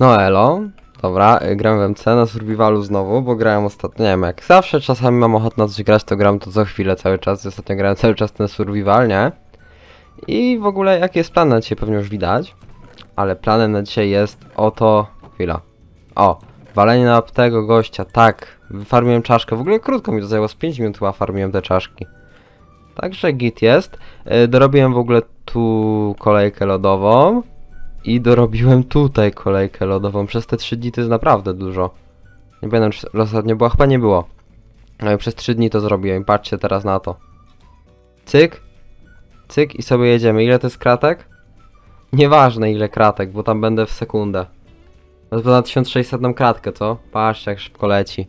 No elo, dobra, y, gram w MC na survivalu znowu, bo grałem ostatnio, nie wiem, jak zawsze czasami mam ochotę na coś grać, to gram to co chwilę cały czas, ostatnio grałem cały czas ten survival, nie? I w ogóle jaki jest plan na dzisiaj pewnie już widać, ale planem na dzisiaj jest oto, chwila, o, walenie na tego gościa, tak, wyfarmiłem czaszkę, w ogóle krótko mi to zajęło, z 5 minut chyba farmiłem te czaszki. Także git jest, Y, dorobiłem w ogóle tu kolejkę lodową, i dorobiłem tutaj kolejkę lodową. Przez te 3 dni to jest naprawdę dużo. Nie pamiętam, czy ostatnio była, chyba nie było. Ale przez 3 dni to zrobiłem patrzcie teraz na to. Cyk, cyk i sobie jedziemy. Ile to jest kratek? Nieważne ile kratek, bo tam będę w sekundę. To na 1600 nam kratkę, co? Patrzcie jak szybko leci.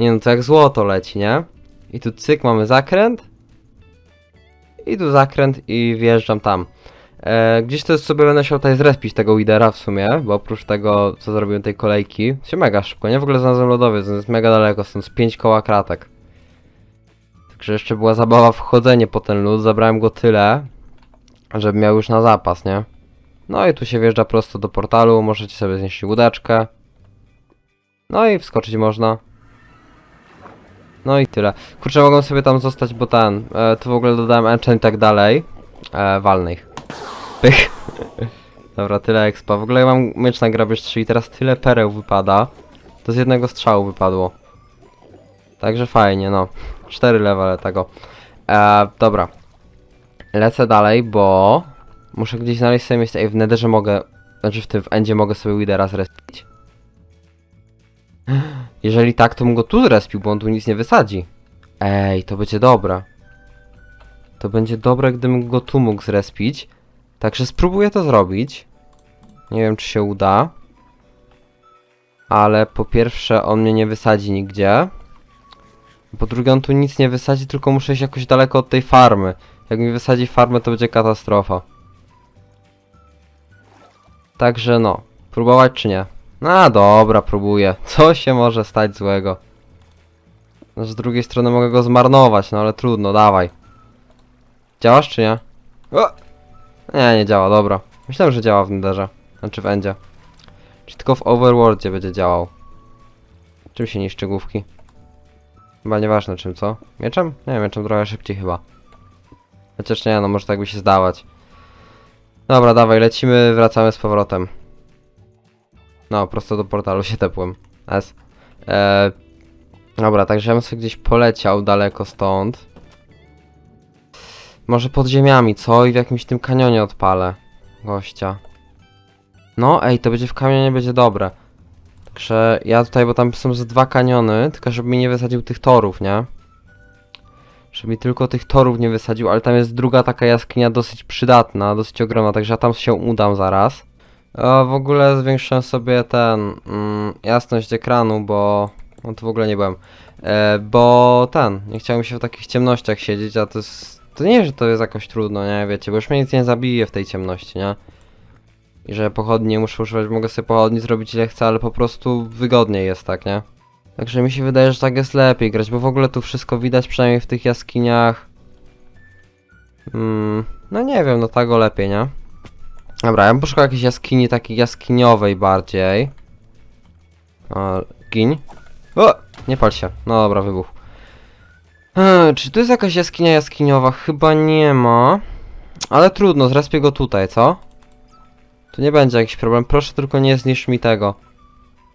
Nie no, to jak złoto leci, nie? I tu cyk, mamy zakręt. I tu zakręt i wjeżdżam tam. E, gdzieś to sobie będę chciał tutaj zrespić tego widera w sumie, bo oprócz tego, co zrobiłem tej kolejki, się mega szybko, nie? W ogóle znalazłem lodowiec, więc mega daleko, stąd z 5 koła kratek. Także jeszcze była zabawa wchodzenie po ten lód, zabrałem go tyle, żeby miał już na zapas, nie? No i tu się wjeżdża prosto do portalu, możecie sobie znieść łódeczkę. No i wskoczyć można. No i tyle. Kurczę, mogą sobie tam zostać, bo ten, e, tu w ogóle dodałem enchant i tak dalej. E, walny ich. Pych. Dobra, tyle expa. W ogóle ja mam mecz na grabież 3 i teraz tyle pereł wypada. To z jednego strzału wypadło. Także fajnie, no. 4 levele tego. E, dobra. Lecę dalej, bo... Muszę gdzieś znaleźć sobie miejsce. Ej, w Netherze mogę... Znaczy w tym, w Endzie mogę sobie Widera zrespić. Jeżeli tak, to bym go tu zrespił, bo on tu nic nie wysadzi. Ej, to będzie dobre. To będzie dobre, gdybym go tu mógł zrespić. Także spróbuję to zrobić. Nie wiem, czy się uda. Ale po pierwsze, on mnie nie wysadzi nigdzie. Po drugie, on tu nic nie wysadzi, tylko muszę iść jakoś daleko od tej farmy. Jak mi wysadzi farmę, to będzie katastrofa. Także no, próbować czy nie? No dobra, próbuję. Co się może stać złego? No, z drugiej strony mogę go zmarnować, no ale trudno, dawaj. Działasz czy nie? O! Nie, nie działa, dobra. Myślałem, że działa w Netherze. Znaczy w Endzie. Czy tylko w Overworldzie będzie działał? Czym się niszczy główki? Chyba nieważne czym, co? Mieczem? Nie, mieczem trochę szybciej chyba. Chociaż nie, no może tak by się zdawać. Dobra, dawaj, lecimy, wracamy z powrotem. No, prosto do portalu się tepłem. S. Eee, dobra, także ja bym sobie gdzieś poleciał daleko stąd. Może pod ziemiami, co? I w jakimś tym kanionie odpalę gościa. No, ej, to będzie w kanionie, będzie dobre. Także ja tutaj, bo tam są ze dwa kaniony, tylko żeby mi nie wysadził tych torów, nie? Żeby mi tylko tych torów nie wysadził, ale tam jest druga taka jaskinia dosyć przydatna, dosyć ogromna, także ja tam się udam zaraz. A w ogóle zwiększyłem sobie ten, mm, jasność ekranu, bo... No to w ogóle nie byłem. E, bo ten, nie chciałem się w takich ciemnościach siedzieć, a to jest... To nie, że to jest jakoś trudno, nie, wiecie, bo już mnie nic nie zabije w tej ciemności, nie? I że pochodni nie muszę używać, mogę sobie pochodni zrobić ile chcę, ale po prostu wygodniej jest, tak, nie? Także mi się wydaje, że tak jest lepiej grać, bo w ogóle tu wszystko widać, przynajmniej w tych jaskiniach. Mm, no nie wiem, no tak lepiej, nie? Dobra, ja bym poszukał jakiejś jaskini takiej jaskiniowej bardziej. O, gin. O! Nie pal się. No dobra, wybuch. Eee, czy tu jest jakaś jaskinia jaskiniowa? Chyba nie ma. Ale trudno, zrespię go tutaj, co? Tu nie będzie jakiś problem. Proszę tylko nie zniszcz mi tego.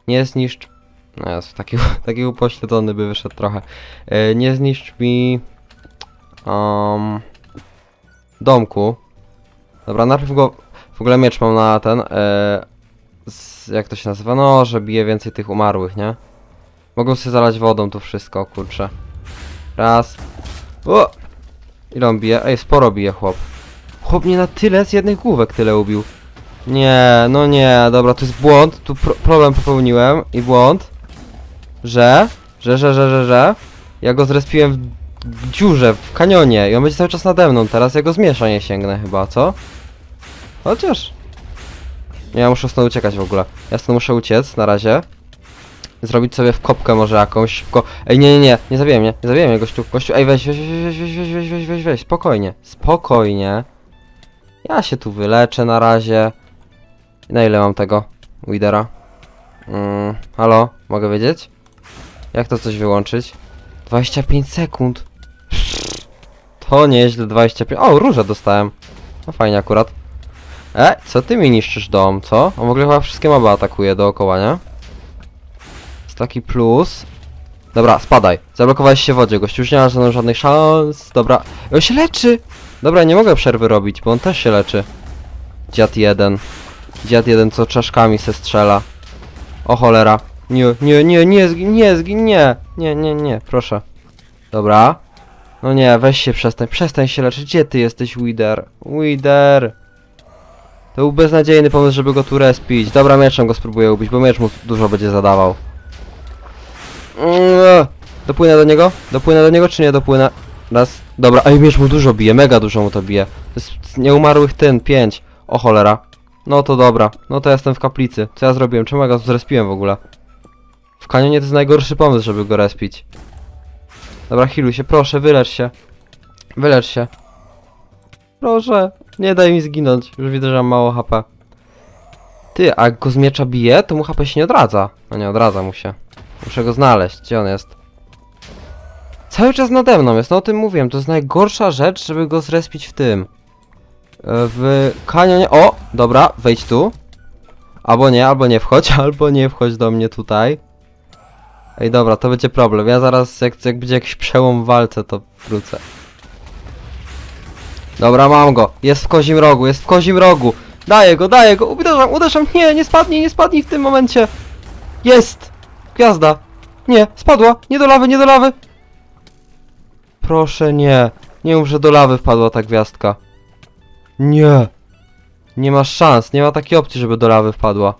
Nie zniszcz... No jest, taki, taki upośledzony by wyszedł trochę. Eee, nie zniszcz mi... Um, domku. Dobra, najpierw go... W ogóle miecz mam na ten... E, z, jak to się nazywa? No, że bije więcej tych umarłych, nie? Mogą sobie zalać wodą tu wszystko, kurczę. Raz. O! Ile on bije? Ej, sporo bije chłop. Chłop mnie na tyle z jednych główek tyle ubił. Nie, no nie, dobra, to jest błąd. Tu pro problem popełniłem i błąd. Że, że, że, że, że, że. Ja go zrespiłem w, dziurze, w kanionie i on będzie cały czas nade mną. Teraz ja go zmiesza nie sięgnę chyba, co? Chociaż. Nie, ja muszę stąd uciekać w ogóle. Ja stąd muszę uciec na razie. Zrobić sobie w kopkę może jakąś szybko. Ej, nie, nie, nie, nie zabijaj mnie, nie zabijaj mnie, gościu, gościu. Ej, weź, weź, weź, weź, weź, weź, weź, weź, weź, spokojnie, spokojnie. Ja się tu wyleczę na razie. Na ile mam tego? Widera. Mm, halo, mogę wiedzieć? Jak to coś wyłączyć? 25 sekund. To nieźle, 25. O, różę dostałem. No fajnie akurat. E, co ty mi niszczysz dom, co? On w ogóle chyba wszystkie moby atakuje dookoła, nie? Taki plus. Dobra, spadaj. Zablokowałeś się w wodzie, gościu, już nie masz ze żadnych szans. Dobra. On się leczy! Dobra, nie mogę przerwy robić, bo on też się leczy. Dziad jeden. Dziad jeden, co czaszkami se strzela. O cholera. Nie, nie, nie, nie, zgin, nie, zgin, nie. Nie, nie, nie, proszę. Dobra. No nie, weź się przestań, przestań się leczyć. Gdzie ty jesteś, Wider? Wider! To był beznadziejny pomysł, żeby go tu respić. Dobra, mieczem go spróbuję ubić, bo miecz mu dużo będzie zadawał. Mm, Dopłynę do niego? Dopłynę do niego, czy nie dopłynę? Raz. Dobra, ej, miecz mu dużo bije, mega dużo mu to bije. To jest nieumarłych tyn, pięć. O cholera. No to dobra, no to jestem w kaplicy. Co ja zrobiłem? Czemu ja go zrespiłem w ogóle? W kanionie to jest najgorszy pomysł, żeby go respić. Dobra, healuj się, proszę, wylecz się. Wylecz się. Proszę, nie daj mi zginąć. Już widzę, że mam mało HP. Ty, a jak go z miecza bije, to mu HP się nie odradza. No nie odradza mu się. Muszę go znaleźć. Gdzie on jest? Cały czas nade mną jest, no o tym mówiłem. To jest najgorsza rzecz, żeby go zrespić w tym. E, W kanionie. O! Dobra, wejdź tu. Albo nie, albo nie wchodź, albo nie wchodź do mnie tutaj. Ej, dobra, to będzie problem. Ja zaraz, jak, jak będzie jakiś przełom w walce, to wrócę. Dobra, mam go. Jest w kozim rogu, jest w kozim rogu. Daję go, daję go. Uderzam, uderzam. Nie, nie spadnij, nie spadnij w tym momencie. Jest! Gwiazda. Nie, spadła. Nie do lawy, nie do lawy. Proszę nie. Nie mów, do lawy wpadła ta gwiazdka. Nie. Nie masz szans, nie ma takiej opcji, żeby do lawy wpadła.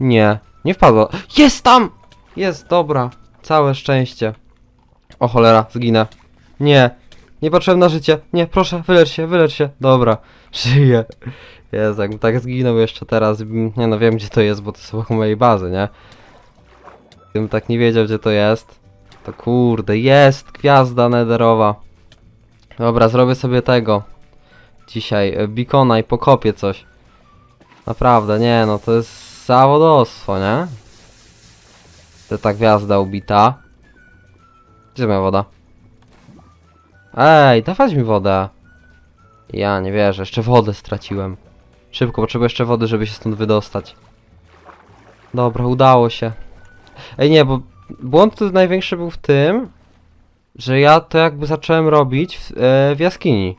Nie, nie wpadła. Jest tam! Jest, dobra. Całe szczęście. O cholera, zginę. Nie. Nie patrzyłem na życie. Nie, proszę, wylecz się, wylecz się. Dobra, żyję. Jezu, jakbym tak zginął jeszcze teraz, nie no wiem gdzie to jest, bo to jest obok mojej bazy, nie? Gdybym tak nie wiedział gdzie to jest, to kurde, jest gwiazda nederowa. Dobra, zrobię sobie tego. Dzisiaj, e, beacona i pokopię coś. Naprawdę, nie no, to jest zawodostwo, nie? To ta gwiazda ubita. Gdzie moja woda? Ej, dawać mi wodę. Ja nie wierzę, jeszcze wodę straciłem. Szybko, potrzebuję jeszcze wody, żeby się stąd wydostać. Dobra, udało się. Ej, nie, bo błąd największy był w tym, że ja to jakby zacząłem robić w, e, w jaskini.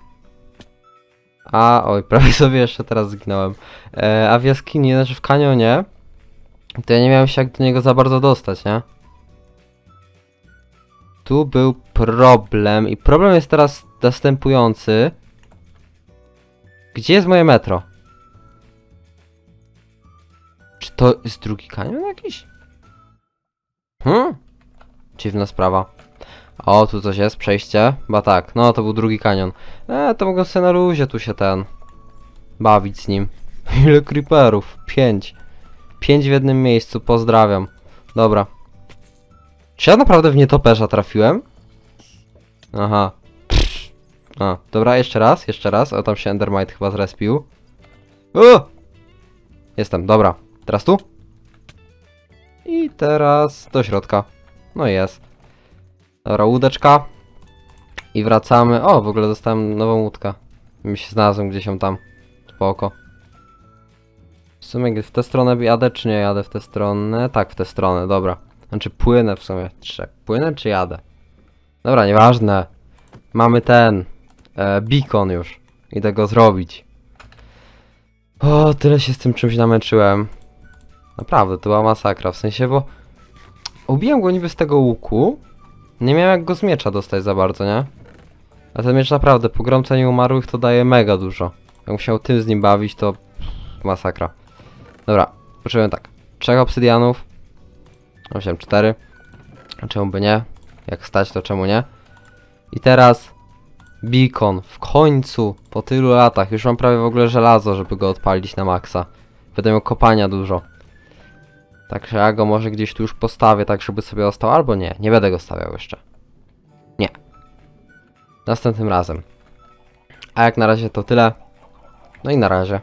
A, oj, prawie sobie jeszcze teraz zginąłem. E, a w jaskini, znaczy w kanionie, to ja nie miałem się jak do niego za bardzo dostać, nie? Tu był problem i problem jest teraz następujący. Gdzie jest moje metro? Czy to jest drugi kanion jakiś? Hmm? Dziwna sprawa. O, tu coś jest, przejście. Chyba tak, no to był drugi kanion. E, to mogę sobie na luzie tu się ten... Bawić z nim. Ile creeperów? Pięć. Pięć w jednym miejscu, pozdrawiam. Dobra. Czy ja naprawdę w nietoperza trafiłem? Aha. A, dobra, jeszcze raz, jeszcze raz. O, tam się Endermite chyba zrespił. O! Jestem, dobra. Teraz tu? I teraz do środka. No jest. Dobra, łódeczka. I wracamy. O, w ogóle dostałem nową łódkę. Mi się znalazłem gdzieś ją tam. Spoko. W sumie w tę stronę jadę, czy nie jadę w tę stronę? Tak, w tę stronę, dobra. Znaczy płynę w sumie. Czy płynę, czy jadę? Dobra, nieważne. Mamy ten. E, beacon już. Idę go zrobić. O, tyle się z tym czymś namęczyłem. Naprawdę, to była masakra. W sensie, bo... Ubiłem go niby z tego łuku. Nie miałem jak go z miecza dostać za bardzo, nie? A ten miecz naprawdę, po gromce nieumarłych to daje mega dużo. Jak musiał tym z nim bawić, to... Masakra. Dobra, potrzebuję tak. Trzech obsydianów. Wziąłem cztery. A Czemu by nie? Jak stać, to czemu nie? I teraz beacon. W końcu, po tylu latach. Już mam prawie w ogóle żelazo, żeby go odpalić na maksa. Będę miał kopania dużo. Także ja go może gdzieś tu już postawię, tak żeby sobie ostał, albo nie. Nie będę go stawiał jeszcze. Nie. Następnym razem. A jak na razie to tyle. No i na razie.